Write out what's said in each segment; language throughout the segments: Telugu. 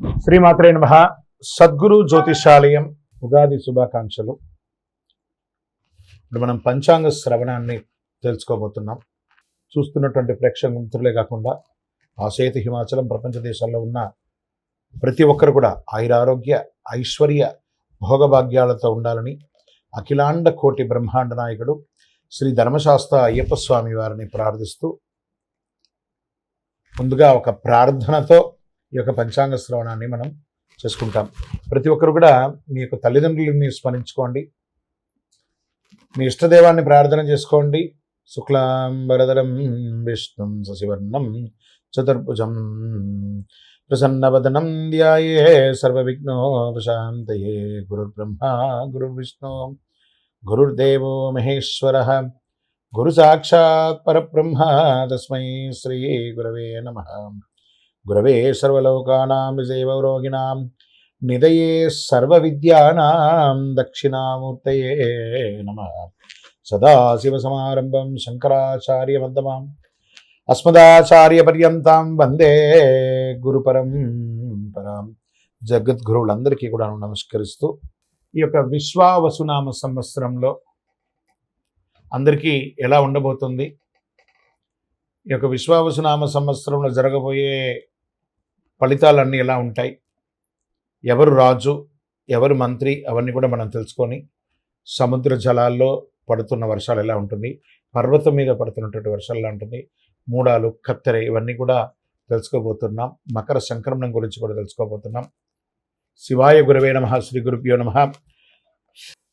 శ్రీమాత్రే నమ. సద్గురు జ్యోతిషాలయం ఉగాది శుభాకాంక్షలు. ఇప్పుడు మనం పంచాంగ శ్రవణాన్ని తెలుసుకోబోతున్నాం. చూస్తున్నటువంటి ప్రేక్షక మిత్రులే కాకుండా ఆసేతు హిమాచలం ప్రపంచ దేశాల్లో ఉన్న ప్రతి ఒక్కరు కూడా ఆయురారోగ్య ఐశ్వర్య భోగభాగ్యాలతో ఉండాలని అఖిలాండ కోటి బ్రహ్మాండ నాయకుడు శ్రీ ధర్మశాస్త్ర అయ్యప్ప స్వామి వారిని ప్రార్థిస్తూ ముందుగా ఒక ప్రార్థనతో ఈ యొక్క పంచాంగ శ్రవణాన్ని మనం చేసుకుంటాం. ప్రతి ఒక్కరు కూడా మీ యొక్క తల్లిదండ్రులని స్మరించుకోండి. మీ ఇష్టదేవాన్ని ప్రార్థన చేసుకోండి. శుక్లాంబరదరం విష్ణుం శశివర్ణం చతుర్భుజం ప్రసన్నవదనం ధ్యాయే సర్వవిఘ్నోపశాంతయే గురుర్బ్రహ్మ గురుర్విష్ణు గురుర్దేవో మహేశ్వర గురు సాక్షాత్ పరబ్రహ్మ తస్మై శ్రీ గురవే నమ. గురవే సర్వలోకానాం విజయవరోగిణాం నిదయే సర్వ విద్యానాం దక్షిణామూర్తయే నమ. సదాశివసమారంభం శంకరాచార్యమద్దమాం అస్మదాచార్యపర్యంతం వందే గురుపరం పరాం. జగద్గురువులందరికీ కూడా నమస్కరిస్తూ ఈ యొక్క విశ్వావసునామ సంవత్సరంలో అందరికీ ఎలా ఉండబోతుంది? ఈ యొక్క విశ్వావసునామ సంవత్సరంలో జరగబోయే ఫలితాలన్నీ ఎలా ఉంటాయి? ఎవరు రాజు? ఎవరు మంత్రి? అవన్నీ కూడా మనం తెలుసుకొని సముద్ర జలాల్లో పడుతున్న వర్షాలు ఎలా ఉంటుంది? పర్వతం మీద పడుతున్నటువంటి వర్షాలు ఎలా ఉంటుంది? మూడాలు కత్తెర ఇవన్నీ కూడా తెలుసుకోబోతున్నాం. మకర సంక్రమణం గురించి కూడా తెలుసుకోబోతున్నాం. శివాయ గురవే నమ శ్రీ గురుభ్యో నమ.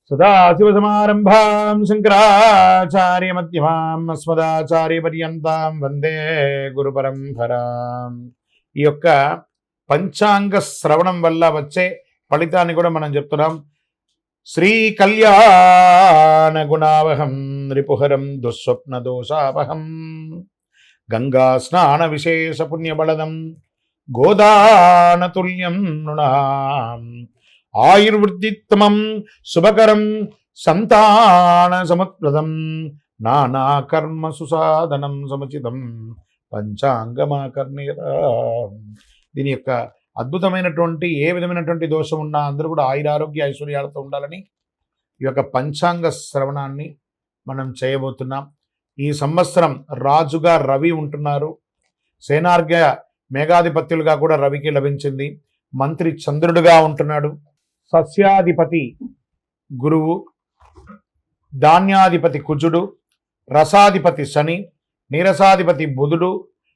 సదాశివసమారంభాం శంకరాచార్య మధ్యమాం అస్మదాచార్య పర్యంతాం వందే గురు పరంపరాం ఈ యొక్క పంచాంగ శ్రవణం వల్ల వచ్చే ఫలితాన్ని కూడా మనం చెప్తున్నాం. శ్రీ కళ్యాణ గుణావహం రిపుహరం దుస్వప్న దోషావహం గంగా స్నాన విశేష పుణ్యబలదం గోదానతుల్యం నృణాం ఆయుర్వృద్ధిత్తమం శుభకరం సంతాన సముత్ప్రదం నానా కర్మ సుసాధనం సముచితం పంచాంగమాకర్ణీరా దీని యొక్క అద్భుతమైనటువంటి ఏ విధమైనటువంటి దోషం ఉన్నా అందరూ కూడా ఆయురారోగ్య ఐశ్వర్యాలతో ఉండాలని ఈ యొక్క పంచాంగ శ్రవణాన్ని మనం చేయబోతున్నాం. ఈ సంవత్సరం రాజుగా రవి ఉంటున్నారు. సేనార్ఘ్య మేఘాధిపత్యులుగా కూడా రవికి లభించింది. మంత్రి చంద్రుడుగా ఉంటున్నాడు. సస్యాధిపతి గురువు ధాన్యాధిపతి కుజుడు రసాధిపతి శని నీరసాధిపతి బుధుడు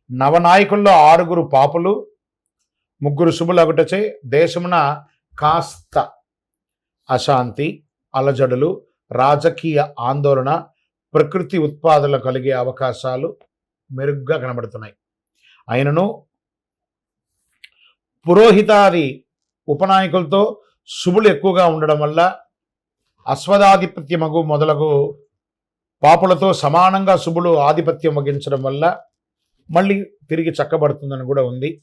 నవనాయకుల్లో ఆరుగురు పాపులు ముగ్గురు శుభులగుటచే దేశమున కాస్త అశాంతి అలజడులు రాజకీయ ఆందోళన ప్రకృతి ఉత్పాదనలు కలిగే అవకాశాలు మెరుగ్గా కనబడుతున్నాయి. అయినను పురోహితాది ఉపనాయకులతో శుభులు ఎక్కువగా ఉండడం వల్ల అశ్వదాధిపత్యమగు మొదలగు పాపులతో సమానంగా శుభులు ఆధిపత్యం వహించడం వల్ల మళ్ళీ తిరిగి చక్కబడుతుందని కూడా ఉంది.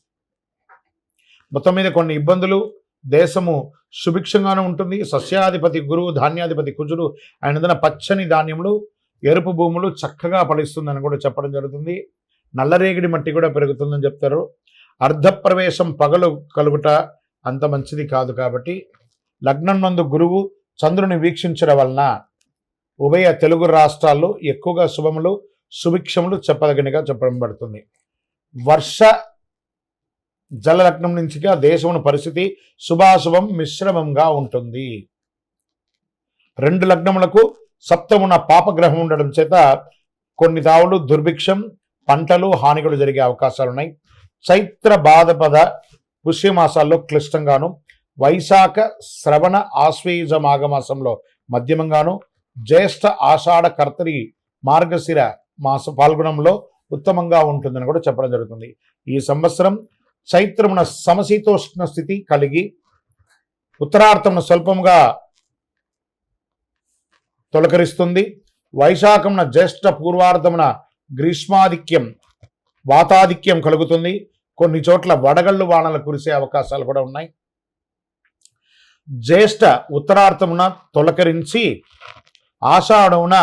మొత్తం మీద కొన్ని ఇబ్బందులు దేశము సుభిక్షంగానే ఉంటుంది. సస్యాధిపతి గురువు ధాన్యాధిపతి కుజుడు ఆయన పచ్చని ధాన్యములు ఎరుపు భూములు చక్కగా ఫలిస్తుందని కూడా చెప్పడం జరుగుతుంది. నల్లరేగిడి మట్టి కూడా పెరుగుతుందని చెప్తారు. అర్ధప్రవేశం పగలు కలుగుట అంత మంచిది కాదు కాబట్టి లగ్నం నందు గురువు చంద్రుని వీక్షించడం వలన ఉభయ తెలుగు రాష్ట్రాల్లో ఎక్కువగా శుభములు సుభిక్షములు చెప్పదగినగా చెప్పబడుతుంది. వర్ష జలలగ్నం నుంచిగా దేశమున పరిస్థితి శుభాశుభం మిశ్రమంగా ఉంటుంది. రెండు లగ్నములకు సప్తమున పాపగ్రహం ఉండడం చేత కొన్ని తావులు దుర్భిక్షం పంటలు హానికలు జరిగే అవకాశాలు ఉన్నాయి చైత్ర బాధపద పుష్యమాసాల్లో క్లిష్టంగాను వైశాఖ శ్రవణ ఆశ్వయుజ మాఘమాసంలో మధ్యమంగాను జ్యేష్ఠ ఆషాఢ కర్తరి మార్గశిర మాస పాల్గొనంలో ఉత్తమంగా ఉంటుందని కూడా చెప్పడం జరుగుతుంది. ఈ సంవత్సరం చైత్రమున సమశీతోష్ణ స్థితి కలిగి ఉత్తరార్థమున స్వల్పముగా తొలకరిస్తుంది. వైశాఖమున జ్యేష్ఠ పూర్వార్థమున గ్రీష్మాధిక్యం వాతాధిక్యం కలుగుతుంది. కొన్ని చోట్ల వడగళ్ళు వానలు కురిసే అవకాశాలు కూడా ఉన్నాయి. జ్యేష్ఠ ఉత్తరార్థమున తొలకరించి ఆషాఢమున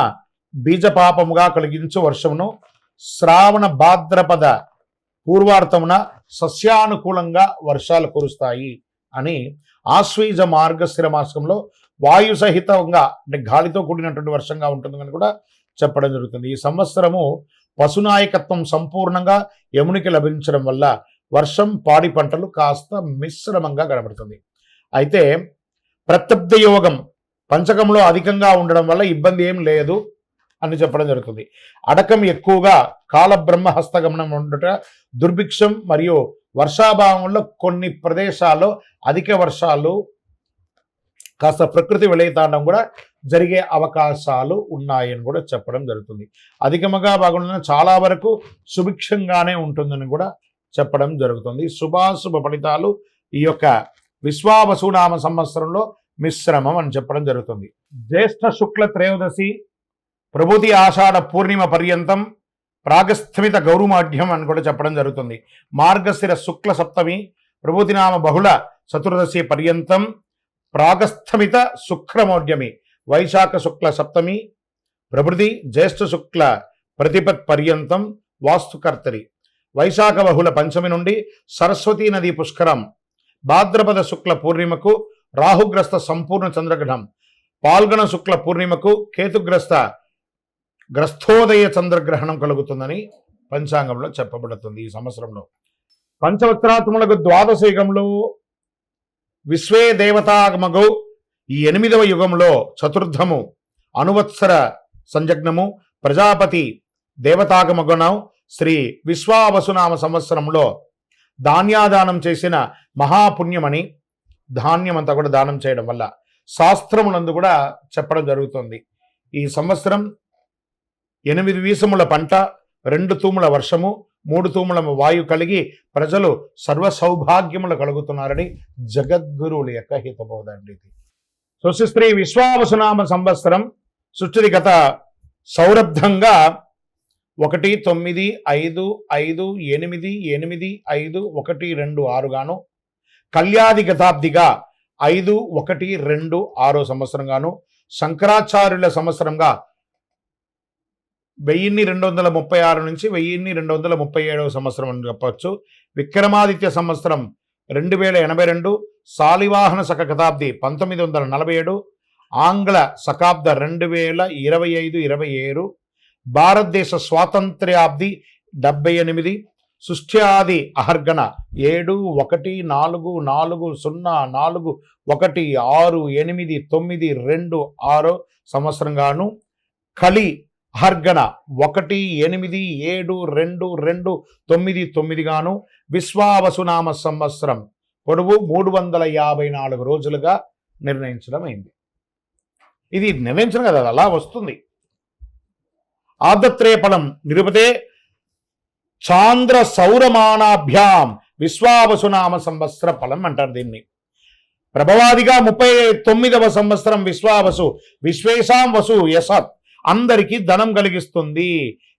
బీజపాపముగా కలిగించు వర్షమును శ్రావణ భాద్రపద పూర్వార్థమున సస్యానుకూలంగా వర్షాలు కురుస్తాయి అని ఆశ్వీజ మార్గశిర మాసంలో వాయు సహితంగా అంటే గాలితో కూడినటువంటి వర్షంగా ఉంటుందని కూడా చెప్పడం జరుగుతుంది. ఈ సంవత్సరము పశునాయకత్వం సంపూర్ణంగా యమునికి లభించడం వల్ల వర్షం పాడి పంటలు కాస్త మిశ్రమంగా కనబడుతుంది. అయితే ప్రత్యబ్ధ యోగం పంచకంలో అధికంగా ఉండడం వల్ల ఇబ్బంది ఏం లేదు అని చెప్పడం జరుగుతుంది. అడకం ఎక్కువగా కాలబ్రహ్మ హస్తగమనం ఉండట దుర్భిక్షం మరియు వర్షాభావంలో కొన్ని ప్రదేశాల్లో అధిక వర్షాలు కాస్త ప్రకృతి విలయతాండం కూడా జరిగే అవకాశాలు ఉన్నాయని కూడా చెప్పడం జరుగుతుంది. అధికముగా బాగుండడం చాలా వరకు సుభిక్షంగానే ఉంటుందని కూడా చెప్పడం జరుగుతుంది. శుభాశుభ ఫలితాలు ఈ యొక్క విశ్వావసునామ సంవత్సరంలో మిశ్రమం అని చెప్పడం జరుగుతుంది. జ్యేష్ఠ శుక్ల త్రయోదశి ప్రభుతి ఆషాఢ పూర్ణిమ పర్యంతం ప్రాగస్థమిత గౌరవమాఢ్యం అని కూడా చెప్పడం జరుగుతుంది. మార్గశిర శుక్ల సప్తమి ప్రభుతినామ బహుళ చతుర్దశి పర్యంతం ప్రాగస్థమిత శుక్రమౌఢ్యమి వైశాఖ శుక్ల సప్తమి ప్రభృతి జ్యేష్ఠ శుక్ల ప్రతిపత్ పర్యంతం వాస్తుకర్తరి. వైశాఖ బహుళ పంచమి నుండి సరస్వతీ నది పుష్కరం భాద్రపద శుక్ల పూర్ణిమకు రాహుగ్రస్త సంపూర్ణ చంద్రగ్రహణం. పాల్గొన శుక్ల పూర్ణిమకు కేతుగ్రస్త గ్రస్థోదయ చంద్రగ్రహణం కలుగుతుందని పంచాంగంలో చెప్పబడుతుంది ఈ సంవత్సరంలో. పంచవత్రాత్మలకు ద్వాదశ యుగంలో విశ్వే దేవతాగమగు ఈ ఎనిమిదవ యుగంలో చతుర్థము అనువత్సర సంజగ్నము ప్రజాపతి దేవతాగమగుణం శ్రీ విశ్వావసునామ సంవత్సరంలో ధాన్యాదానం చేసిన మహాపుణ్యమని ధాన్యం అంతా కూడా దానం చేయడం వల్ల శాస్త్రములందు కూడా చెప్పడం జరుగుతుంది. ఈ సంవత్సరం ఎనిమిది వీసముల పంట రెండు తూముల వర్షము మూడు తూముల వాయు కలిగి ప్రజలు సర్వ సౌభాగ్యములు కలుగుతున్నారని జగద్గురువుల యొక్క హితబోధండి ఇది. సుశిస్త్రీ విశ్వావసునామ సంవత్సరం సుచరి గత సౌరబ్ధంగా ఒకటి తొమ్మిది ఐదు ఐదు ఎనిమిది ఎనిమిది ఐదు ఒకటి రెండు ఆరుగాను కళ్యాది గతాబ్దిగా ఐదు ఒకటి రెండు ఆరో సంవత్సరంగాను శంకరాచార్యుల సంవత్సరంగా వెయ్యిన్ని రెండు వందల ముప్పై ఆరు నుంచి వెయ్యిన్ని రెండు వందల ముప్పై ఏడవ సంవత్సరం అని చెప్పవచ్చు విక్రమాదిత్య సంవత్సరం రెండు వేల ఎనభై రెండు శాలివాహన శక శతాబ్ది పంతొమ్మిది వందల నలభై ఏడు ఆంగ్ల శకాబ్ద రెండు వేల ఇరవై ఐదు ఇరవై ఏడు భారతదేశ స్వాతంత్ర్యాబ్ది డెబ్బై ఎనిమిది సృష్ట్యాది అహర్గణ. ఏడు ఒకటి నాలుగు నాలుగు సున్నా నాలుగు ఒకటి ఆరు ఎనిమిది తొమ్మిది రెండు ఆరో సంవత్సరంగాను కలి అహర్గణ. ఒకటి ఎనిమిది ఏడు రెండు రెండు తొమ్మిది తొమ్మిదిగాను విశ్వావసునామ సంవత్సరం. పొడవు మూడు వందల యాభై నాలుగు రోజులుగా నిర్ణయించడం అయింది. ఇది నిర్ణయించడం కదా అలా వస్తుంది. ఆదత్రేయఫలం నిరుపతే చాంద్ర సౌరమానాభ్యాం విశ్వావసునామ సంవత్సర ఫలం అంటారు దీన్ని. ప్రభవాదిగా ముప్పై తొమ్మిదవ సంవత్సరం విశ్వావసు విశ్వేశాం వసు యసత్ అందరికీ ధనం కలిగిస్తుంది.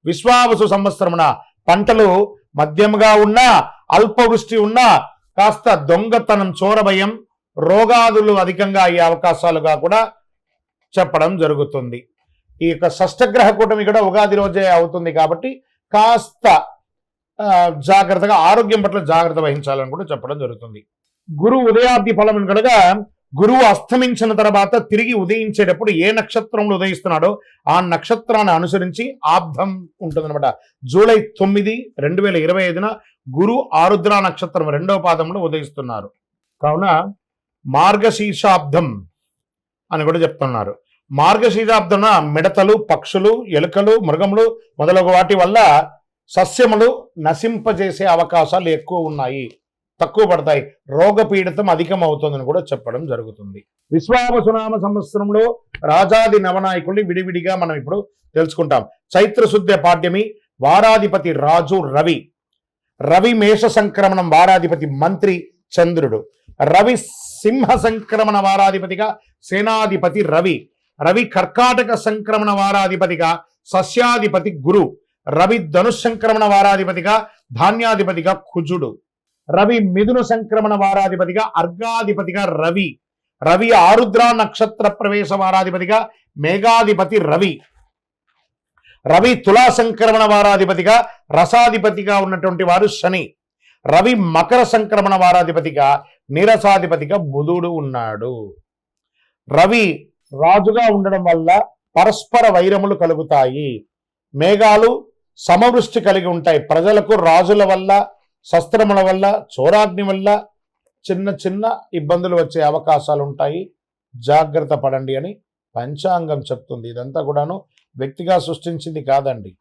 విశ్వావసు సంవత్సరమున పంటలు మధ్యముగా ఉన్నా అల్పవృష్టి ఉన్నా కాస్త దొంగతనం చోరభయం రోగాదులు అధికంగా అయ్యే అవకాశాలుగా కూడా చెప్పడం జరుగుతుంది. ఈ యొక్క షష్టగ్రహ కూటమి కూడా ఉగాది రోజే అవుతుంది కాబట్టి కాస్త జాగ్రత్తగా ఆరోగ్యం పట్ల జాగ్రత్త వహించాలని కూడా చెప్పడం జరుగుతుంది. గురువు ఉదయాబ్ది ఫలం కనుక గురువు అస్తమించిన తర్వాత తిరిగి ఉదయించేటప్పుడు ఏ నక్షత్రంలో ఉదయిస్తున్నాడో ఆ నక్షత్రాన్ని అనుసరించి ఆబ్ధం ఉంటుందన్నమాట. జూలై తొమ్మిది రెండు వేల ఇరవై ఐదున గురు ఆరుద్ర నక్షత్రం రెండవ పాదంలో ఉదయిస్తున్నారు. కావున మార్గశీర్షాబ్దం అని కూడా చెప్తున్నారు. మార్గశీర్షాబ్దన మిడతలు పక్షులు ఎలుకలు మృగములు మొదలగు వాటి వల్ల సస్యములు నశింపజేసే అవకాశాలు ఎక్కువ ఉన్నాయి తక్కువ పడతాయి. రోగపీడితం అధికం అవుతుందని కూడా చెప్పడం జరుగుతుంది. విశ్వావసునామ సంవత్సరంలో రాజాది నవనాయకుల్ని విడివిడిగా మనం ఇప్పుడు తెలుసుకుంటాం. చైత్రశుద్ధ పాడ్యమి వారాధిపతి రాజు రవి. రవి మేష సంక్రమణం వారాధిపతి మంత్రి చంద్రుడు. రవి సింహ సంక్రమణ వారాధిపతిగా సేనాధిపతి రవి. రవి కర్కాటక సంక్రమణ వారాధిపతిగా సస్యాధిపతి గురు. రవి ధనుష్ సంక్రమణ వారాధిపతిగా ధాన్యాధిపతిగా కుజుడు. రవి మిథున సంక్రమణ వారాధిపతిగా అర్ఘాధిపతిగా రవి. రవి ఆరుద్ర నక్షత్ర ప్రవేశ వారాధిపతిగా మేఘాధిపతి రవి. రవి తులా సంక్రమణ వారాధిపతిగా రసాధిపతిగా ఉన్నటువంటి వారు శని. రవి మకర సంక్రమణ వారాధిపతిగా నీరసాధిపతిగా బుధుడు ఉన్నాడు. రవి రాజుగా ఉండడం వల్ల పరస్పర వైరములు కలుగుతాయి. మేఘాలు సమవృష్టి కలిగి ఉంటాయి. ప్రజలకు రాజుల వల్ల శస్త్రముల వల్ల చోరాగ్ని వల్ల చిన్న చిన్న ఇబ్బందులు వచ్చే అవకాశాలు ఉంటాయి. జాగ్రత్త పడండి అని పంచాంగం చెప్తుంది. ఇదంతా కూడాను వ్యక్తిగా సృష్టించింది కాదండి.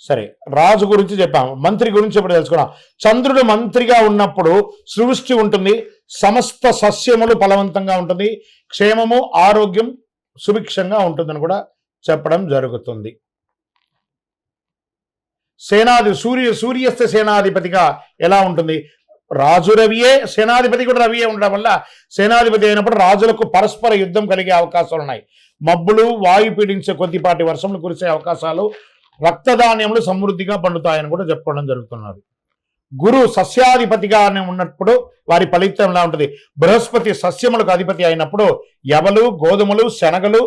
సరే రాజు గురించి చెప్పాము. మంత్రి గురించి ఇప్పుడు తెలుసుకున్నాం. చంద్రుడు మంత్రిగా ఉన్నప్పుడు సృష్టి ఉంటుంది. సమస్త సస్యములు ఫలవంతంగా ఉంటుంది. క్షేమము ఆరోగ్యం సుభిక్షంగా ఉంటుందని కూడా చెప్పడం జరుగుతుంది. సేనాధి సూర్య సూర్యస్థ సేనాధిపతిగా ఎలా ఉంటుంది? రాజు రవియే సేనాధిపతి కూడా రవియే ఉండడం వల్ల సేనాధిపతి అయినప్పుడు రాజులకు పరస్పర యుద్ధం కలిగే అవకాశాలు ఉన్నాయి. మబ్బులు వాయు పీడించే కొద్దిపాటి వర్షములు కురిసే అవకాశాలు రక్తధాన్యములు సమృద్ధిగా పండుతాయని కూడా చెప్పుకోవడం జరుగుతున్నది. గురు సస్యాధిపతిగా ఉన్నప్పుడు వారి ఫలితం ఎలా ఉంటుంది? బృహస్పతి సస్యములకు అధిపతి అయినప్పుడు ఎవలు గోధుమలు శనగలు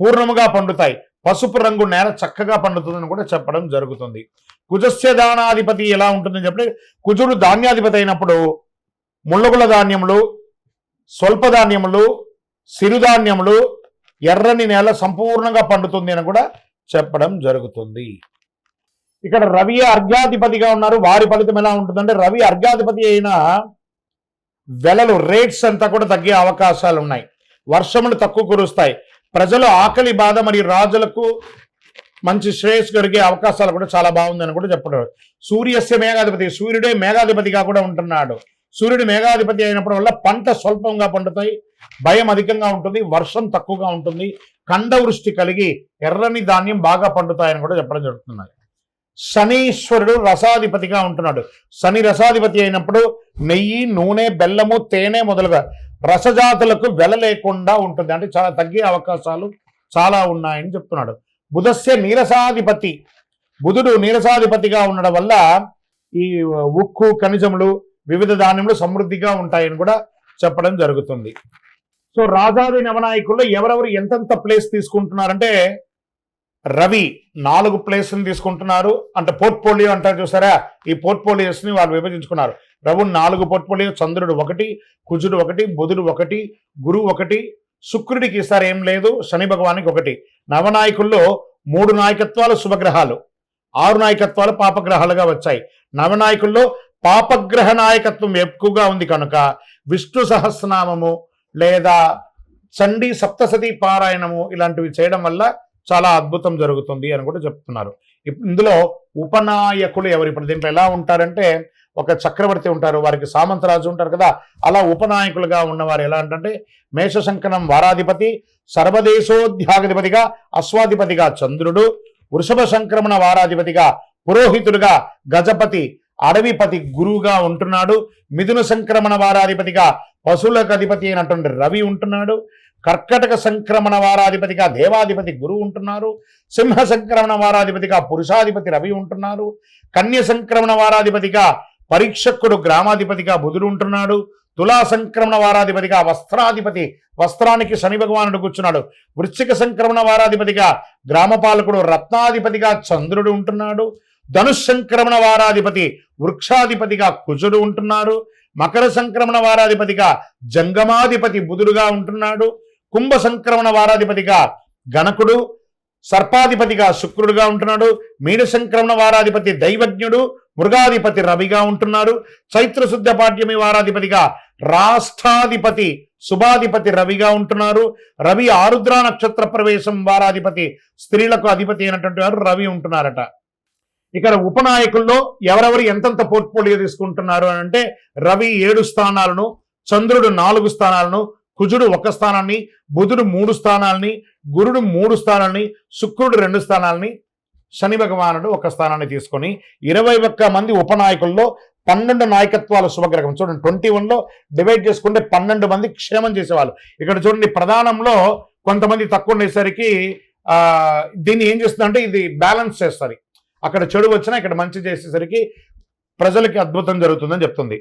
పూర్ణముగా పండుతాయి. పసుపు రంగు నేల చక్కగా పండుతుందని కూడా చెప్పడం జరుగుతుంది. కుజస్య దానాధిపతి ఎలా ఉంటుందని చెప్పి కుజుడు ధాన్యాధిపతి అయినప్పుడు ముళ్ళగుల ధాన్యములు స్వల్ప ధాన్యములు సిరుధాన్యములు ఎర్రని నేల సంపూర్ణంగా పండుతుంది అని కూడా చెప్పడం జరుగుతుంది. ఇక్కడ రవి అర్ఘాధిపతిగా ఉన్నారు. వారి ఫలితం ఎలా ఉంటుందంటే రవి అర్ఘాధిపతి అయిన వెలలు రేట్స్ అంతా కూడా తగ్గే అవకాశాలు ఉన్నాయి. వర్షములు తక్కువ కురుస్తాయి. ప్రజలు ఆకలి బాధ మరియు రాజులకు మంచి శ్రేయస్సు కలిగే అవకాశాలు కూడా చాలా బాగుందని కూడా చెప్పడం. సూర్యస్య మేఘాధిపతి సూర్యుడే మేఘాధిపతిగా కూడా ఉంటున్నాడు. సూర్యుడు మేఘాధిపతి అయినప్పుడు వల్ల పంట స్వల్పంగా పండుతాయి. భయం అధికంగా ఉంటుంది. వర్షం తక్కువగా ఉంటుంది. కండవృష్టి కలిగి ఎర్రని ధాన్యం బాగా పండుతాయని కూడా చెప్పడం జరుగుతున్నాయి శనీశ్వరుడు రసాధిపతిగా ఉంటున్నాడు. శని రసాధిపతి అయినప్పుడు నెయ్యి నూనె బెల్లము తేనె మొదలుగా రసజాతులకు వెల లేకుండా ఉంటుంది. అంటే చాలా తగ్గే అవకాశాలు చాలా ఉన్నాయని చెప్తున్నాడు. బుధస్య నీరసాధిపతి. బుధుడు నీరసాధిపతిగా ఉండడం వల్ల ఈ ఉక్కు ఖనిజములు వివిధ ధాన్యములు సమృద్ధిగా ఉంటాయని కూడా చెప్పడం జరుగుతుంది. సో రాజాది నవనాయకుల్లో ఎవరెవరు ఎంతెంత ప్లేస్ తీసుకుంటున్నారంటే రవి నాలుగు ప్లేస్ని తీసుకుంటున్నారు. అంటే పోర్ట్ఫోలియో అంటారు చూసారా? ఈ పోర్ట్ఫోలియోస్ని వాళ్ళు విభజించుకున్నారు. రవి నాలుగు పోర్ట్ఫోలియో చంద్రుడు ఒకటి కుజుడు ఒకటి బుధుడు ఒకటి గురువు ఒకటి శుక్రుడికి ఈసారి ఏం లేదు శని భగవానికి ఒకటి. నవనాయకుల్లో మూడు నాయకత్వాలు శుభగ్రహాలు ఆరు నాయకత్వాలు పాపగ్రహాలుగా వచ్చాయి. నవనాయకుల్లో పాపగ్రహ నాయకత్వం ఎక్కువగా ఉంది కనుక విష్ణు సహస్రనామము లేదా చండీ సప్తసతి పారాయణము ఇలాంటివి చేయడం వల్ల చాలా అద్భుతం జరుగుతుంది అని కూడా చెప్తున్నారు. ఇప్- ఇందులో ఉపనాయకులు ఎవరు? ఇప్పుడు దీంట్లో ఎలా ఉంటారంటే ఒక చక్రవర్తి ఉంటారు వారికి సామంతరాజు ఉంటారు కదా అలా ఉపనాయకులుగా ఉన్నవారు ఎలా అంటే మేషశంకనం వారాధిపతి సర్వదేశోధ్యాధిపతిగా అశ్వాధిపతిగా చంద్రుడు వృషభ సంక్రమణ వారాధిపతిగా పురోహితుడుగా గజపతి అడవిపతి గురువుగా ఉంటున్నాడు మిథున సంక్రమణ వారాధిపతిగా పశువులకు అధిపతి అయినటువంటి రవి ఉంటున్నాడు కర్కటక సంక్రమణ వారాధిపతిగా దేవాధిపతి గురువు ఉంటున్నారు. సింహ సంక్రమణ వారాధిపతిగా పురుషాధిపతి రవి ఉంటున్నారు. కన్య సంక్రమణ వారాధిపతిగా పరీక్షకుడు గ్రామాధిపతిగా బుధుడు ఉంటున్నాడు. తులా సంక్రమణ వారాధిపతిగా వస్త్రాధిపతి వస్త్రానికి శని భగవానుడు కూర్చున్నాడు. వృశ్చిక సంక్రమణ వారాధిపతిగా గ్రామపాలకుడు రత్నాధిపతిగా చంద్రుడు ఉంటున్నాడు. ధనుష్ సంక్రమణ వారాధిపతి వృక్షాధిపతిగా కుజుడు ఉంటున్నారు. మకర సంక్రమణ వారాధిపతిగా జంగమాధిపతి బుధుడుగా ఉంటున్నాడు. కుంభ సంక్రమణ వారాధిపతిగా గణకుడు సర్పాధిపతిగా శుక్రుడుగా ఉంటున్నాడు మీన సంక్రమణ వారాధిపతి దైవజ్ఞుడు మృగాధిపతి రవిగా ఉంటున్నారు చైత్రశుద్ధ పాఠ్యమి వారాధిపతిగా రాష్ట్రాధిపతి శుభాధిపతి రవిగా ఉంటున్నారు రవి ఆరుద్ర నక్షత్ర ప్రవేశం వారాధిపతి స్త్రీలకు అధిపతి అయినటువంటి వారు రవి ఉంటున్నారట. ఇక్కడ ఉపనాయకుల్లో ఎవరెవరు ఎంతెంత పోర్ట్ఫోలియో తీసుకుంటున్నారు అని అంటే రవి ఏడు స్థానాలను చంద్రుడు నాలుగు స్థానాలను కుజుడు ఒక స్థానాన్ని బుధుడు మూడు స్థానాల్ని గురుడు మూడు స్థానాల్ని శుక్రుడు రెండు స్థానాల్ని శని భగవానుడు ఒక స్థానాన్ని తీసుకొని ఇరవై ఒక్క మంది ఉపనాయకుల్లో పన్నెండు నాయకత్వాల శుభగ్రహం. చూడండి ట్వంటీ వన్లో డివైడ్ చేసుకుంటే పన్నెండు మంది క్షేమం చేసేవాళ్ళు. ఇక్కడ చూడండి ప్రధానంలో కొంతమంది తక్కువ ఉండేసరికి దీన్ని ఏం చేస్తుందంటే ఇది బ్యాలెన్స్ చేస్తుంది. అక్కడ చెడు వచ్చినా ఇక్కడ మంచి చేసేసరికి ప్రజలకి అద్భుతం జరుగుతుందని చెప్తుంది.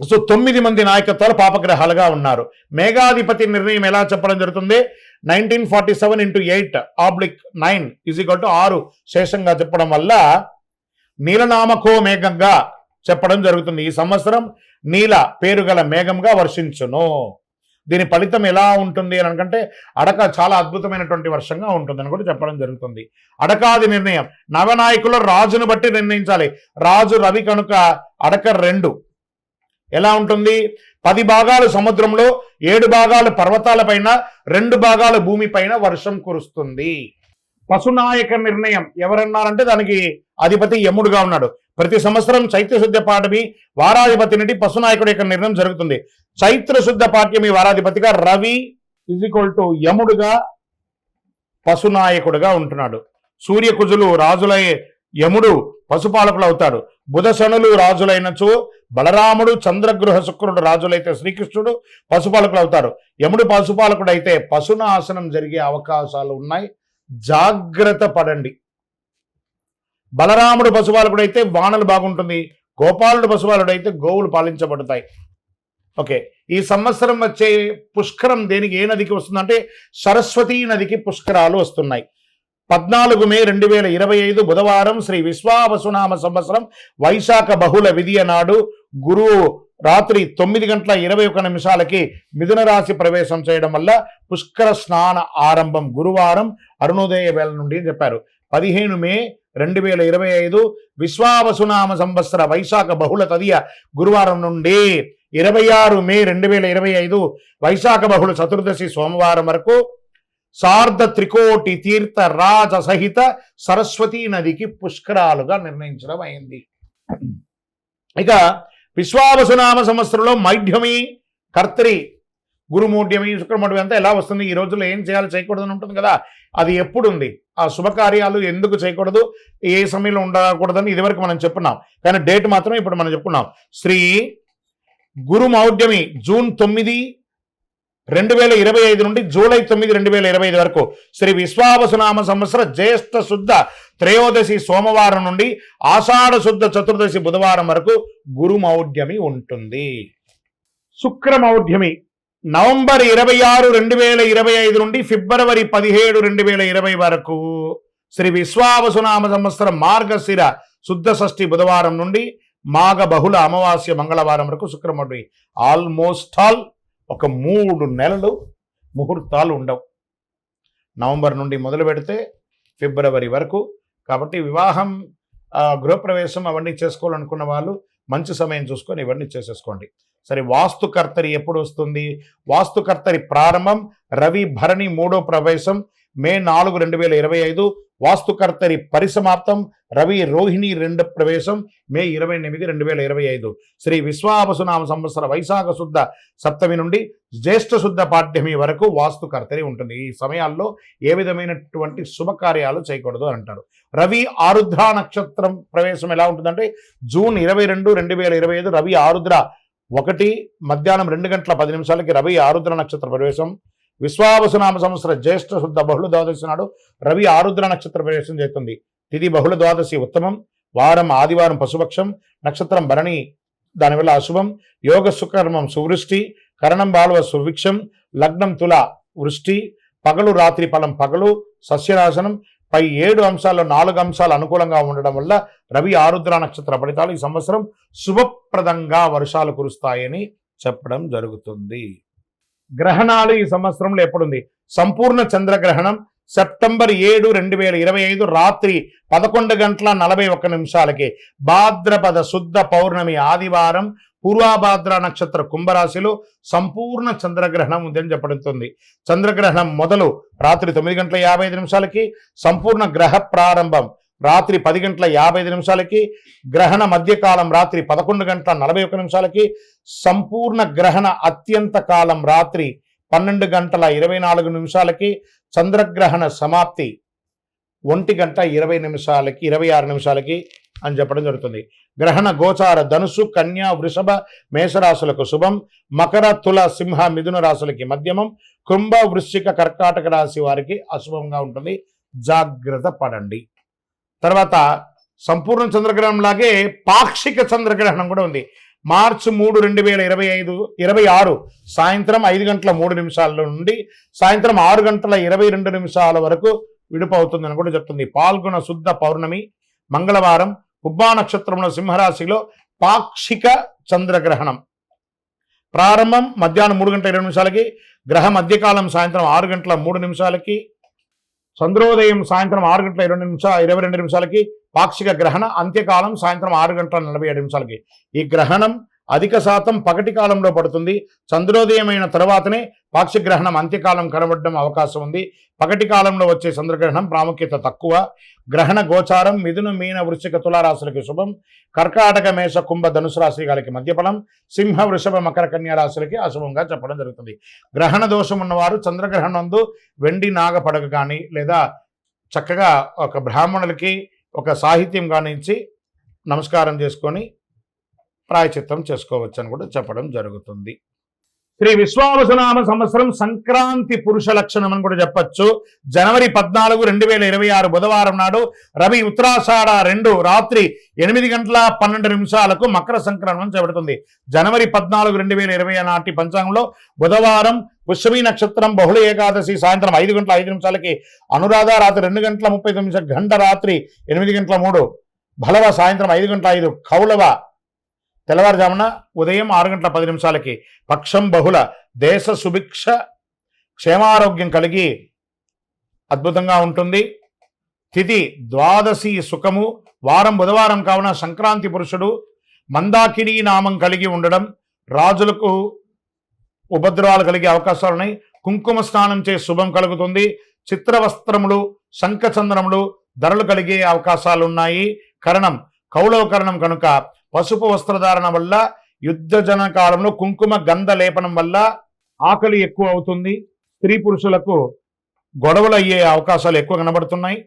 సో తొమ్మిది మంది నాయకత్వాలు పాపగ్రహాలుగా ఉన్నారు. మేఘాధిపతి నిర్ణయం ఎలా చెప్పడం జరుగుతుంది? Nineteen forty seven into eight oblique nine is equal to ఆరు శేషంగా చెప్పడం వల్ల నీలనామకో మేఘంగా చెప్పడం జరుగుతుంది. ఈ సంవత్సరం నీల పేరు గల మేఘంగా వర్షించును. దీని ఫలితం ఎలా ఉంటుంది అని అనుకంటే అడక చాలా అద్భుతమైనటువంటి వర్షంగా ఉంటుందని కూడా చెప్పడం జరుగుతుంది. అడకాది నిర్ణయం నవనాయకులు రాజును బట్టి నిర్ణయించాలి. రాజు రవి కనుక అడక రెండు ఎలా ఉంటుంది? పది భాగాలు సముద్రంలో ఏడు భాగాలు పర్వతాలపైన రెండు భాగాలు భూమిపైన వర్షం కురుస్తుంది. పశునాయక నిర్ణయం. ఎవరన్నారంటే దానికి అధిపతి యముడుగా ఉన్నాడు. ప్రతి సంవత్సరం చైత్ర శుద్ధ పాఠమి వారాధిపతి నుండి పశునాయకుడి యొక్క నిర్ణయం జరుగుతుంది. చైత్ర శుద్ధ పాఠ్యమి వారాధిపతిగా రవి ఇజ్ ఈక్వల్ టు యముడుగా పశునాయకుడుగా ఉంటున్నాడు. సూర్యకుజులు రాజులై యముడు పశుపాలకులు అవుతాడు. బుధ శనులు రాజులైనచో బలరాముడు చంద్రగృహ శుక్రుడు రాజులైతే శ్రీకృష్ణుడు పశుపాలకులు అవుతారు. యముడు పశుపాలకుడు అయితే పశునాశనం జరిగే అవకాశాలు ఉన్నాయి. జాగ్రత్త పడండి. బలరాముడు పశుపాలకుడు అయితే వానలు బాగుంటుంది. గోపాలుడు పశుపాలుడు అయితే గోవులు పాలించబడతాయి. ఓకే. ఈ సంవత్సరం వచ్చే పుష్కరం దేనికి ఏ నదికి వస్తుందంటే సరస్వతీ నదికి పుష్కరాలు వస్తున్నాయి. పద్నాలుగు మే రెండు వేల ఇరవై ఐదు బుధవారం శ్రీ విశ్వావసునామ సంవత్సరం వైశాఖ బహుళ విధియ నాడు గురువు రాత్రి తొమ్మిది గంటల ఇరవై ఒక నిమిషాలకి మిథున రాశి ప్రవేశం చేయడం వల్ల పుష్కర స్నాన ఆరంభం గురువారం అరుణోదయ వేళ నుండి అని చెప్పారు. పదిహేను మే రెండు వేల ఇరవై ఐదు విశ్వావసునామ సంవత్సర వైశాఖ బహుళ తదియ గురువారం నుండి ఇరవై ఆరు మే రెండు వేల ఇరవై ఐదు వైశాఖ బహుళ చతుర్దశి సోమవారం వరకు సార్ధ త్రికోటి తీర్థ రాజ సహిత సరస్వతీ నదికి పుష్కరాలుగా నిర్ణయించడం అయింది. ఇక విశ్వావసునామ సంవత్సరంలో మైఢ్యమి కర్తరి గురుమూఢ్యమి శుక్రమూఢ్యమి అంతా ఎలా వస్తుంది? ఈ రోజుల్లో ఏం చేయాలి? చేయకూడదని ఉంటుంది కదా. అది ఎప్పుడు ఉంది ఆ శుభకార్యాలు ఎందుకు చేయకూడదు? ఏ సమయంలో ఉండకూడదని ఇదివరకు మనం చెప్పున్నాం. కానీ డేట్ మాత్రం ఇప్పుడు మనం చెప్పుకున్నాం. శ్రీ గురు మౌఢ్యమి జూన్ తొమ్మిది రెండు వేల ఇరవై ఐదు నుండి జూలై తొమ్మిది రెండు వేల ఇరవై ఐదు వరకు శ్రీ విశ్వావసునామ సంవత్సర జ్యేష్ఠ శుద్ధ త్రయోదశి సోమవారం నుండి ఆషాఢ శుద్ధ చతుర్దశి బుధవారం వరకు గురుమౌఢ్యమి ఉంటుంది. శుక్రమౌఢ్యమి నవంబర్ ఇరవై ఆరు రెండు వేల ఇరవై ఐదు నుండి ఫిబ్రవరి పదిహేడు రెండు వేల ఇరవై వరకు శ్రీ విశ్వావసునామ సంవత్సర మార్గశిర శుద్ధ షష్ఠి బుధవారం నుండి మాఘ బహుళ అమావాస్య మంగళవారం వరకు శుక్రమౌఢ్యమి. ఆల్మోస్ట్ ఆల్ ఒక మూడు నెలలు ముహూర్తాలు ఉండవు. నవంబర్ నుండి మొదలు పెడితే ఫిబ్రవరి వరకు. కాబట్టి వివాహం గృహప్రవేశం అవన్నీ చేసుకోవాలనుకున్న వాళ్ళు మంచి సమయం చూసుకొని ఇవన్నీ చేసేసుకోండి. సరే వాస్తుకర్తరి ఎప్పుడు వస్తుంది? వాస్తుకర్తరి ప్రారంభం రవి భరణి మూడో ప్రవేశం మే నాలుగు రెండు వేల ఇరవై ఐదు వాస్తుకర్తరి పరిసమాప్తం రవి రోహిణి రెండు ప్రవేశం మే ఇరవై ఎనిమిది రెండు వేల ఇరవై ఐదు. శ్రీ విశ్వావసునామ సంవత్సర వైశాఖ శుద్ధ సప్తమి నుండి జ్యేష్ఠ శుద్ధ పాఠ్యమి వరకు వాస్తుకర్తరి ఉంటుంది. ఈ సమయాల్లో ఏ విధమైనటువంటి శుభకార్యాలు చేయకూడదు అని అంటారు. రవి ఆరుద్ర నక్షత్రం ప్రవేశం ఎలా ఉంటుందంటే జూన్ ఇరవై రెండు రెండు వేల ఇరవై ఐదు రవి ఆరుద్ర ఒకటి మధ్యాహ్నం రెండు గంటల పది నిమిషాలకి రవి ఆరుద్ర నక్షత్ర ప్రవేశం విశ్వావసునామ సంవత్సర జ్యేష్ఠ శుద్ధ బహుళ ద్వాదశి నాడు రవి ఆరుద్ర నక్షత్ర ప్రవేశం చేస్తుంది. తిది బహుళ ద్వాదశి ఉత్తమం వారం ఆదివారం పశుపక్షం నక్షత్రం భరణి దానివల్ల అశుభం యోగ సుకర్మం సువృష్టి కరణం బాలవ సువిక్షం లగ్నం తుల వృష్టి పగలు రాత్రి ఫలం పగలు సస్యనాశనం పై ఏడు అంశాల్లో నాలుగు అంశాలు అనుకూలంగా ఉండడం వల్ల రవి ఆరుద్ర నక్షత్ర ఫలితాలు ఈ సంవత్సరం శుభప్రదంగా వర్షాలు కురుస్తాయని చెప్పడం జరుగుతుంది. గ్రహణాలు ఈ సంవత్సరంలో ఎప్పుడుంది? సంపూర్ణ చంద్రగ్రహణం సెప్టెంబర్ ఏడు రెండు వేల ఇరవై ఐదు రాత్రి పదకొండు గంటల నలభై ఒక్క నిమిషాలకి. భాద్రపద శుద్ధ పౌర్ణమి ఆదివారం పూర్వాభాద్ర నక్షత్ర కుంభరాశిలో సంపూర్ణ చంద్రగ్రహణం ఉందని చెప్పబడుతుంది. చంద్రగ్రహణం మొదలు రాత్రి తొమ్మిది గంటల యాభై ఐదు నిమిషాలకి సంపూర్ణ గ్రహ ప్రారంభం రాత్రి పది గంటల యాభై ఐదు నిమిషాలకి గ్రహణ మధ్యకాలం రాత్రి పదకొండు గంటల నలభై ఒక్క నిమిషాలకి సంపూర్ణ గ్రహణ అత్యంత కాలం రాత్రి పన్నెండు గంటల ఇరవై నాలుగు నిమిషాలకి చంద్రగ్రహణ సమాప్తి ఒంటి గంట ఇరవై నిమిషాలకి ఇరవై ఆరు నిమిషాలకి అని చెప్పడం జరుగుతుంది. గ్రహణ గోచార ధనుసు కన్యా వృషభ మేషరాశులకు శుభం. మకర తుల సింహ మిథున రాశులకి మధ్యమం. కుంభ వృశ్చిక కర్కాటక రాశి వారికి అశుభంగా ఉంటుంది. జాగ్రత్త పడండి. తర్వాత సంపూర్ణ చంద్రగ్రహణం లాగే పాక్షిక చంద్రగ్రహణం కూడా ఉంది. మార్చి మూడు రెండు వేల ఇరవై ఐదు ఇరవై ఆరు సాయంత్రం ఐదు గంటల మూడు నిమిషాల నుండి సాయంత్రం ఆరు గంటల ఇరవై రెండు నిమిషాల వరకు విడుపవుతుందని కూడా చెప్తుంది. పాల్గొన శుద్ధ పౌర్ణమి మంగళవారం ఉబ్బా నక్షత్రంలో సింహరాశిలో పాక్షిక చంద్రగ్రహణం. ప్రారంభం మధ్యాహ్నం మూడు గంటల ఇరవై నిమిషాలకి గ్రహ మధ్యకాలం సాయంత్రం ఆరు గంటల మూడు నిమిషాలకి చంద్రోదయం సాయంత్రం ఆరు గంటల ఇరవై నిమిషాల ఇరవై రెండు నిమిషాలకి పాక్షిక గ్రహణ అంత్యకాలం సాయంత్రం ఆరు గంటల నలభై ఏడు నిమిషాలకి. ఈ గ్రహణం అధిక శాతం పగటి కాలంలో పడుతుంది. చంద్రోదయమైన తర్వాతనే పాక్షిక్రహణం అంత్యకాలం కనబడడం అవకాశం ఉంది. పగటి కాలంలో వచ్చే చంద్రగ్రహణం ప్రాముఖ్యత తక్కువ. గ్రహణ గోచారం మిథున మీన వృశ్చిక తులారాశులకి శుభం. కర్కాటక మేష కుంభ ధనుసు రాశి గారికి మధ్యఫలం. సింహ వృషభ మకర కన్యా రాశులకి అశుభంగా చెప్పడం జరుగుతుంది. గ్రహణ దోషం ఉన్నవారు చంద్రగ్రహణం నందు వెండి నాగ పడగ కానీ లేదా చక్కగా ఒక బ్రాహ్మణులకి ఒక సాహిత్యం కానించి నమస్కారం చేసుకొని ప్రాయచిత్తం చేసుకోవచ్చు అని కూడా చెప్పడం జరుగుతుంది. శ్రీ విశ్వావసునామ సంవత్సరం సంక్రాంతి పురుష లక్షణం అని కూడా చెప్పొచ్చు. జనవరి పద్నాలుగు రెండు వేల ఇరవై ఆరు బుధవారం నాడు రవి ఉత్తరాషాఢ రెండు రాత్రి ఎనిమిది గంటల పన్నెండు నిమిషాలకు మకర సంక్రమణం చేపడుతుంది జనవరి పద్నాలుగు రెండు వేల ఇరవై నాటి పంచాంగంలో బుధవారం పుష్యమి నక్షత్రం బహుళ ఏకాదశి సాయంత్రం ఐదు గంటల ఐదు నిమిషాలకి అనురాధ రాత్రి రెండు గంటల ముప్పై తొమ్మిది నిమిషాలు గంట రాత్రి ఎనిమిది గంటల మూడు భలవ సాయంత్రం ఐదు గంటల ఐదు కౌలవ తెల్లవారుజామున ఉదయం ఆరు గంటల పది నిమిషాలకి పక్షం బహుళ దేశ సుభిక్ష క్షేమారోగ్యం కలిగి అద్భుతంగా ఉంటుంది. తిథి ద్వాదశి సుఖము. వారం బుధవారం కావున సంక్రాంతి పురుషుడు మందాకిని నామం కలిగి ఉండడం రాజులకు ఉపద్రవాలు కలిగే అవకాశాలు ఉన్నాయి. కుంకుమ స్నానం చే శుభం కలుగుతుంది. చిత్రవస్త్రములు శంఖచంద్రములు ధరలు కలిగే అవకాశాలు ఉన్నాయి. కరణం కౌళవ కరణం కనుక పసుపు వస్త్రధారణ వల్ల యుద్ధజన కాలంలో కుంకుమ గంధ లేపనం వల్ల ఆకలి ఎక్కువ అవుతుంది. స్త్రీ పురుషులకు గొడవలు అయ్యే అవకాశాలు ఎక్కువ కనబడుతున్నాయి.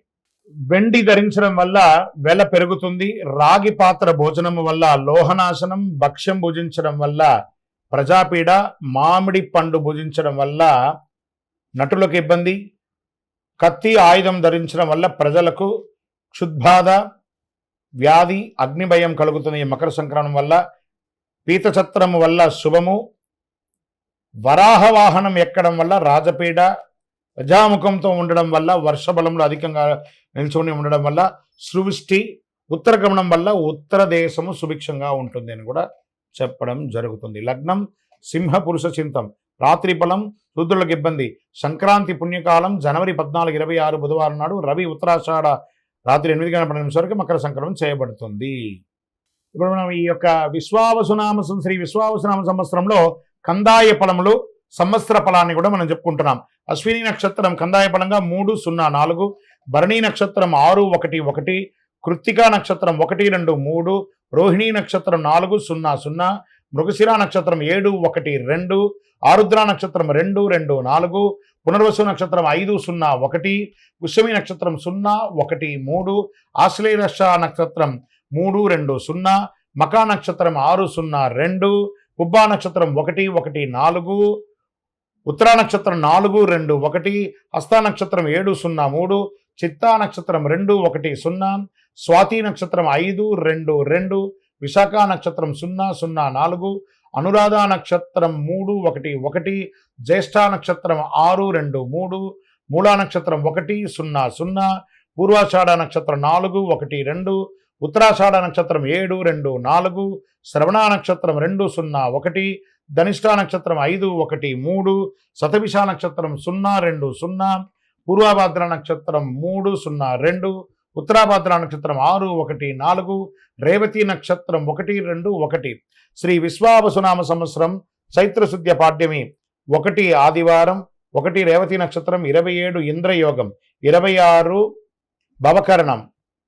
వెండి ధరించడం వల్ల వెల పెరుగుతుంది. రాగి పాత్ర భోజనం వల్ల లోహనాశనం భక్ష్యం భుజించడం వల్ల ప్రజాపీడ మామిడి పండు భుజించడం వల్ల నటులకు ఇబ్బంది. కత్తి ఆయుధం ధరించడం వల్ల ప్రజలకు క్షుద్బాధ వ్యాధి అగ్నిభయం కలుగుతుంది ఈ మకర సంక్రమణం వల్ల. పీతచత్రము వల్ల శుభము. వరాహ వాహనం ఎక్కడం వల్ల రాజపీడ. ప్రజాముఖంతో ఉండడం వల్ల వర్షబలంలో అధికంగా నిల్చొని ఉండడం వల్ల సృష్టి ఉత్తర గమనం వల్ల ఉత్తర దేశము సుభిక్షంగా ఉంటుంది అని కూడా చెప్పడం జరుగుతుంది. లగ్నం సింహ పురుష చింతం రాత్రి ఫలం రుద్రులకు ఇబ్బంది. సంక్రాంతి పుణ్యకాలం జనవరి పద్నాలుగు ఇరవై ఆరు బుధవారం నాడు రవి ఉత్తరాషాఢ రాత్రి ఎనిమిది గంటల పన్నెండు వరకు మకర సంక్రమం చేయబడుతుంది. ఇప్పుడు మనం ఈ యొక్క విశ్వావసునామ సం- శ్రీ విశ్వావసునామ సంవత్సరంలో కందాయ ఫలములు సంవత్సర ఫలాన్ని కూడా మనం చెప్పుకుంటున్నాం. అశ్విని నక్షత్రం కందాయ ఫలంగా మూడు సున్నా నాలుగు భరణి నక్షత్రం ఆరు ఒకటి ఒకటి కృత్తికా నక్షత్రం ఒకటి రెండు మూడు రోహిణీ నక్షత్రం నాలుగు సున్నా సున్నా మృగశిర నక్షత్రం ఏడు ఒకటి రెండు ఆరుద్ర నక్షత్రం రెండు రెండు నాలుగు పునర్వసు నక్షత్రం ఐదు సున్నా ఒకటి పుష్యమి నక్షత్రం సున్నా ఒకటి మూడు ఆశ్లేష నక్షత్రం మూడు రెండు సున్నా మకా నక్షత్రం ఆరు సున్నా రెండు ఉబ్బా నక్షత్రం ఒకటి ఒకటి నాలుగు ఉత్తరా నక్షత్రం నాలుగు రెండు ఒకటి హస్తా నక్షత్రం ఏడు సున్నా మూడు చిత్తా నక్షత్రం రెండు ఒకటి సున్నా స్వాతి నక్షత్రం ఐదు రెండు రెండు విశాఖ నక్షత్రం సున్నా సున్నా నాలుగు అనురాధ నక్షత్రం మూడు ఒకటి ఒకటి జ్యేష్ఠ నక్షత్రం ఆరు రెండు మూడు మూలా నక్షత్రం ఒకటి సున్నా సున్నా పూర్వాషాఢ నక్షత్రం నాలుగు ఒకటి రెండు ఉత్తరాషాఢ నక్షత్రం ఏడు రెండు నాలుగు శ్రవణ నక్షత్రం రెండు సున్నా ఒకటి ధనిష్ట నక్షత్రం ఐదు ఒకటి మూడు శతభిష నక్షత్రం సున్నా రెండు సున్నా పూర్వభాద్ర నక్షత్రం మూడు సున్నా రెండు ఉత్తరాభాద్ర నక్షత్రం ఆరు ఒకటి నాలుగు రేవతి నక్షత్రం ఒకటి రెండు ఒకటి. శ్రీ విశ్వావసునామ సంవత్సరం చైత్రశుద్ధ్య పాడ్యమి ఒకటి ఆదివారం ఒకటి రేవతి నక్షత్రం ఇరవై ఏడు ఇంద్రయోగం ఇరవై ఆరు భవకరణం.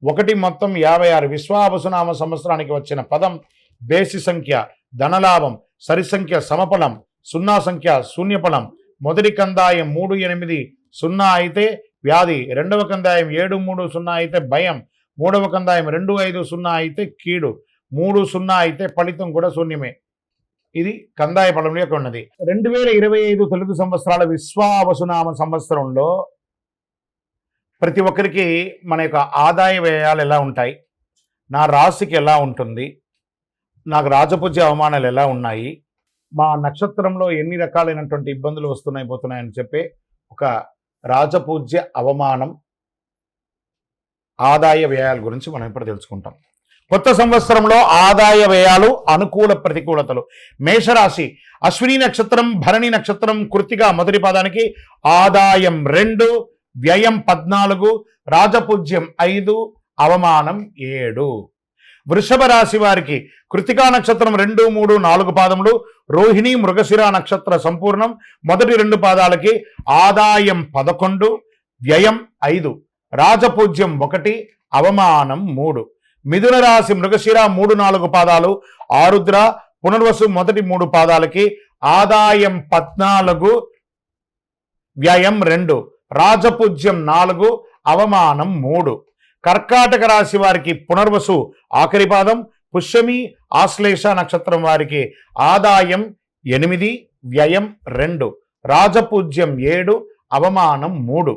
ఒకటి మొత్తం యాభై ఆరు విశ్వావసునామ సంవత్సరానికి వచ్చిన పదం బేసి సంఖ్య ధనలాభం సరి సంఖ్య సమఫలం సున్నా సంఖ్య శూన్యఫలం మొదటి కందాయం మూడు ఎనిమిది సున్నా అయితే వ్యాధి రెండవ కందాయం ఏడు మూడు సున్నా అయితే భయం మూడవ కందాయం రెండు ఐదు సున్నా అయితే కీడు మూడు సున్నా అయితే ఫలితం కూడా శూన్యమే. ఇది కందాయ ఫలం యొక్క ఉన్నది. రెండు వేల ఇరవై ఐదు తెలుగు సంవత్సరాల విశ్వావసునామ సంవత్సరంలో ప్రతి ఒక్కరికి మన యొక్క ఆదాయ వ్యయాలు ఎలా ఉంటాయి నా రాశికి ఎలా ఉంటుంది నాకు రాజపూజ్య అవమానాలు ఎలా ఉన్నాయి మా నక్షత్రంలో ఎన్ని రకాలైనటువంటి ఇబ్బందులు వస్తున్నాయి పోతున్నాయని చెప్పే ఒక రాజపూజ్య అవమానం ఆదాయ వ్యయాల గురించి మనం ఇప్పుడు తెలుసుకుంటాం. కొత్త సంవత్సరంలో ఆదాయ వ్యయాలు అనుకూల ప్రతికూలతలు. మేషరాశి అశ్విని నక్షత్రం భరణి నక్షత్రం కృతిగా మొదటి పాదానికి ఆదాయం రెండు వ్యయం పద్నాలుగు రాజపూజ్యం ఐదు అవమానం ఏడు. వృషభ రాశి వారికి కృతికా నక్షత్రం రెండు మూడు నాలుగు పాదములు రోహిణి మృగశిర నక్షత్ర సంపూర్ణం. మొదటి రెండు పాదాలకి ఆదాయం పదకొండు వ్యయం ఐదు రాజపూజ్యం ఒకటి అవమానం మూడు. మిథున రాశి మృగశిర మూడు నాలుగు పాదాలు ఆరుద్ర పునర్వసు మొదటి మూడు పాదాలకి ఆదాయం పద్నాలుగు వ్యయం రెండు రాజపూజ్యం నాలుగు అవమానం మూడు. కర్కాటక రాశి వారికి పునర్వసు ఆఖరి పాదం పుష్యమి ఆశ్లేష నక్షత్రం వారికి ఆదాయం ఎనిమిది వ్యయం రెండు రాజపూజ్యం ఏడు అవమానం మూడు.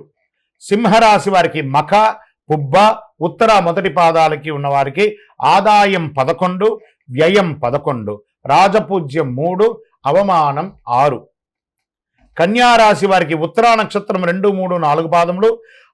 సింహరాశి వారికి మఖ పుబ్బ ఉత్తర మొదటి పాదాలకి ఉన్నవారికి ఆదాయం పదకొండు వ్యయం పదకొండు రాజపూజ్యం మూడు అవమానం ఆరు. కన్యారాశి వారికి ఉత్తరా నక్షత్రం రెండు మూడు నాలుగు పాదములు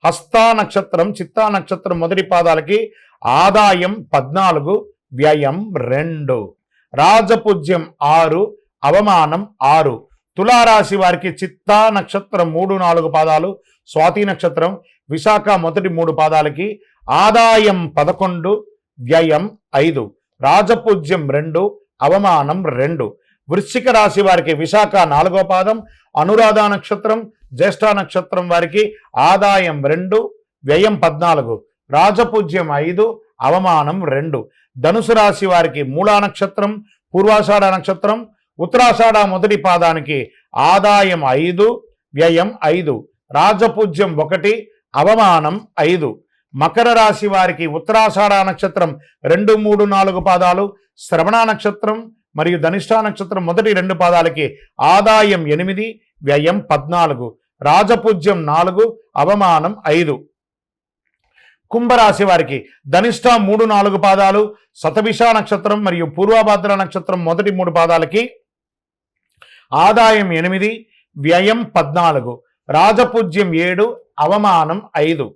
హస్తా నక్షత్రం చిత్తా నక్షత్రం మొదటి పాదాలకి ఆదాయం పద్నాలుగు వ్యయం రెండు. రాజపూజ్యం ఆరు అవమానం ఆరు. తులారాశి వారికి చిత్తా నక్షత్రం మూడు నాలుగు పాదాలు స్వాతి నక్షత్రం విశాఖ మొదటి మూడు పాదాలకి ఆదాయం పదకొండు వ్యయం ఐదు. రాజపూజ్యం రెండు అవమానం రెండు. వృశ్చిక రాశి వారికి విశాఖ నాలుగో పాదం అనురాధ నక్షత్రం జ్యేష్ఠ నక్షత్రం వారికి ఆదాయం రెండు వ్యయం పద్నాలుగు రాజపూజ్యం ఐదు అవమానం రెండు. ధనుసు రాశి వారికి మూలా నక్షత్రం పూర్వాషాఢ నక్షత్రం ఉత్తరాషాఢ మొదటి పాదానికి ఆదాయం ఐదు వ్యయం ఐదు. రాజపూజ్యం ఒకటి అవమానం ఐదు. మకర రాశి వారికి ఉత్తరాషాఢ నక్షత్రం రెండు మూడు నాలుగు పాదాలు శ్రవణ నక్షత్రం మరియు ధనిష్ఠా నక్షత్రం మొదటి రెండు పాదాలకి ఆదాయం ఎనిమిది వ్యయం పద్నాలుగు రాజపూజ్యం నాలుగు అవమానం ఐదు. కుంభరాశి వారికి ధనిష్ట మూడు నాలుగు పాదాలు శతభిష నక్షత్రం మరియు పూర్వభద్ర నక్షత్రం మొదటి మూడు పాదాలకి ఆదాయం ఎనిమిది వ్యయం పద్నాలుగు రాజపూజ్యం ఏడు అవమానం ఐదు.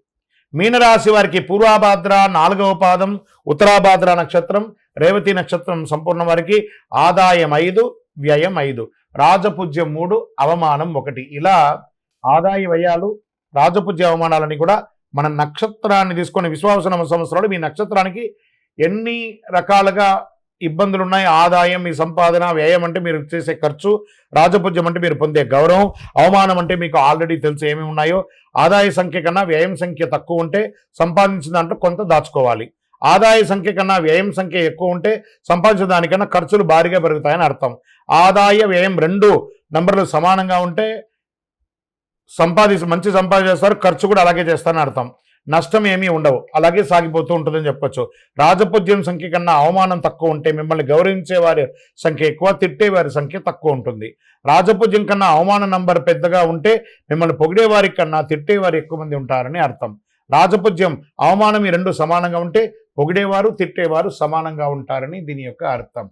మీనరాశి వారికి పూర్వాభాద్ర నాలుగవ పాదం ఉత్తరాభాద్ర నక్షత్రం రేవతి నక్షత్రం సంపూర్ణ వారికి ఆదాయం ఐదు వ్యయం ఐదు. రాజపూజ్యం మూడు అవమానం ఒకటి. ఇలా ఆదాయ వ్యయాలు రాజపూజ్య అవమానాలని కూడా మన నక్షత్రాన్ని తీసుకొని విశ్వాసనమ సంవత్సరాలు మీ నక్షత్రానికి ఎన్ని రకాలుగా ఇబ్బందులు ఉన్నాయి ఆదాయం మీ సంపాదన వ్యయం అంటే మీరు చేసే ఖర్చు రాజపూజ్యం అంటే మీరు పొందే గౌరవం అవమానం అంటే మీకు ఆల్రెడీ తెలుసు ఏమేమి ఉన్నాయో. ఆదాయ సంఖ్య కన్నా వ్యయం సంఖ్య తక్కువ ఉంటే సంపాదించిన దాంట్లో కొంత దాచుకోవాలి. ఆదాయ సంఖ్య కన్నా వ్యయం సంఖ్య ఎక్కువ ఉంటే సంపాదించిన దానికన్నా ఖర్చులు భారీగా పెరుగుతాయని అర్థం. ఆదాయ వ్యయం రెండు నంబర్లు సమానంగా ఉంటే సంపాదించి మంచి సంపాదిస్తారు ఖర్చు కూడా అలాగే చేస్తారని అర్థం. నష్టం ఏమీ ఉండవు అలాగే సాగిపోతూ ఉంటుందని చెప్పొచ్చు. రాజపూజ్యం సంఖ్య కన్నా అవమానం తక్కువ ఉంటే మిమ్మల్ని గౌరవించే వారి సంఖ్య ఎక్కువ తిట్టే వారి సంఖ్య తక్కువ ఉంటుంది. రాజపూజ్యం కన్నా అవమాన నంబర్ పెద్దగా ఉంటే మిమ్మల్ని పొగిడే వారి కన్నా తిట్టేవారు ఎక్కువ మంది ఉంటారని అర్థం. రాజపూజ్యం అవమానం ఈ రెండు సమానంగా ఉంటే పొగిడేవారు తిట్టేవారు సమానంగా ఉంటారని దీని యొక్క అర్థం.